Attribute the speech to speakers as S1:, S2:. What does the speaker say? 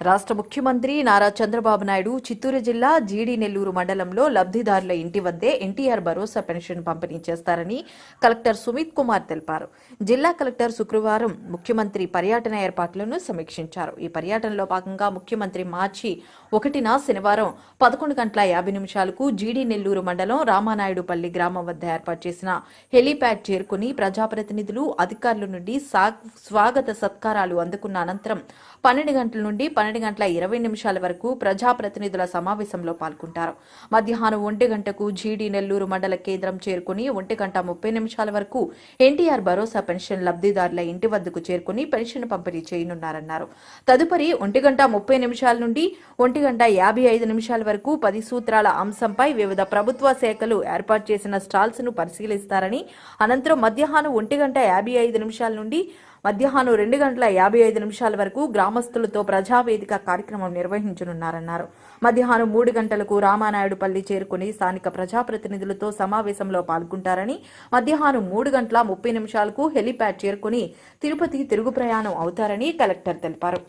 S1: రాష్ట్ర ముఖ్యమంత్రి నారా చంద్రబాబు నాయుడు చిత్తూరు జిల్లా జీడి నెల్లూరు మండలంలో లబ్ధిదారుల ఇంటి వద్దే ఎన్టీఆర్ భరోసా పెన్షన్ పంపిణీ చేస్తారని కలెక్టర్ సుమిత్ కుమార్ తెలిపారు. జిల్లా కలెక్టర్ శుక్రవారం ముఖ్యమంత్రి పర్యటన ఏర్పాట్లను సమీక్షించారు. ఈ పర్యటనలో భాగంగా ముఖ్యమంత్రి మార్చి ఒకటిన శనివారం పదకొండు గంటల యాభై నిమిషాలకు జీడి నెల్లూరు మండలం రామానాయుడుపల్లి గ్రామం వద్ద ఏర్పాటు చేసిన హెలీప్యాడ్ చేరుకుని ప్రజాప్రతినిధులు అధికారుల నుండి సా- స్వాగత సత్కారాలు అందుకున్న అనంతరం పన్నెండు గంటల నుండి పన్నెండు గంటల ఇరవై నిమిషాల వరకు ప్రజాప్రతినిధుల సమావేశంలో పాల్గొంటారు. మధ్యాహ్నం ఒంటి గంటకు జీడీ నెల్లూరు మండల కేంద్రం చేరుకుని ఒంటి గంట ముప్పై నిమిషాల వరకు ఎన్టీఆర్ భరోసా పెన్షన్ లబ్ధిదారుల ఇంటి వద్దకు చేరుకుని పెన్షన్ పంపిణీ చేయనున్నారన్నారు. తదుపరి ఒంటి గంట ముప్పై నిమిషాల నుండి ఒంటి గంట యాభై ఐదు నిమిషాల వరకు పది సూత్రాల అంశంపై వివిధ ప్రభుత్వ శాఖలు ఏర్పాటు చేసిన స్టాల్స్ను పరిశీలిస్తారని అనంతరం మధ్యాహ్నం ఒంటి గంట యాభై ఐదు నిమిషాల నుండి మధ్యాహ్నం రెండు గంటల యాభై ఐదు నిమిషాల వరకు గ్రామస్తులతో ప్రజావేదిక కార్యక్రమం నిర్వహించనున్నారన్నారు. మధ్యాహ్నం మూడు గంటలకు రామానాయుడుపల్లి చేరుకుని స్థానిక ప్రజాప్రతినిధులతో సమావేశంలో పాల్గొంటారని మధ్యాహ్నం మూడు గంటల ముప్పై నిమిషాలకు హెలీప్యాడ్ చేరుకుని తిరుపతి తిరుగు ప్రయాణం అవుతారని కలెక్టర్ తెలిపారు.